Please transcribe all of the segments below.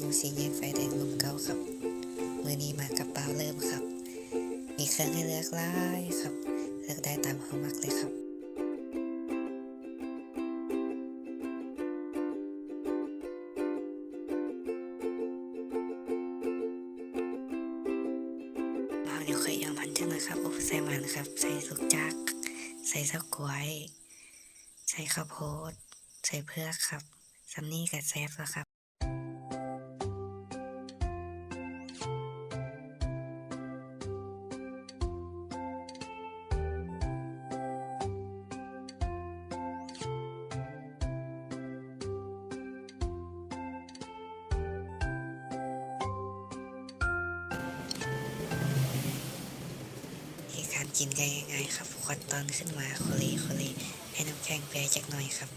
นูสีแยกไฟแดงลมเก่าครับมือนี้มากับเปล่าเริ่มครับ มีเครื่องให้เลือกหลายครับ เลือกได้ตามเฮามักเลยครับเอาเดี๋ยวเคยยอมมันจังนะครับอบใส่มันครับ ใส่สุกจัก ใส่สักกล้วย ใส่ข้าวโพด ใส่เพือกครับซัมนี่กับแซฟแล้วครับ กินกันยังไงครับควันตอนขึ้นมาโคลีโคลีให้น้ำแข็งแปรจักหน่อยครับ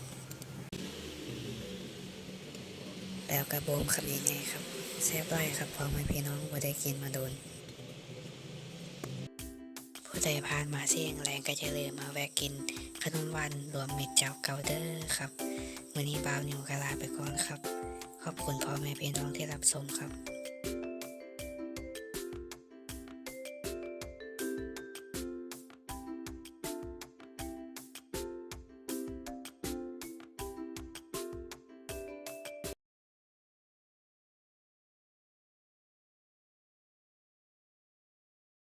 แล้วกระโบมครับยังไงครับแซ่บไรครับพอไม่พี่น้องว่ได้กินมาโดน ผู้ใดผ่านมาเสียงแรงก็จะเลยมาแวะกิน ขนมหวันรวมมิตรเจ้าเกาเดอร์ครับวันนี้บ่าวนิวกาลาไปก่อนครับ ขอบคุณพ่อแม่พี่น้องที่รับชมครับ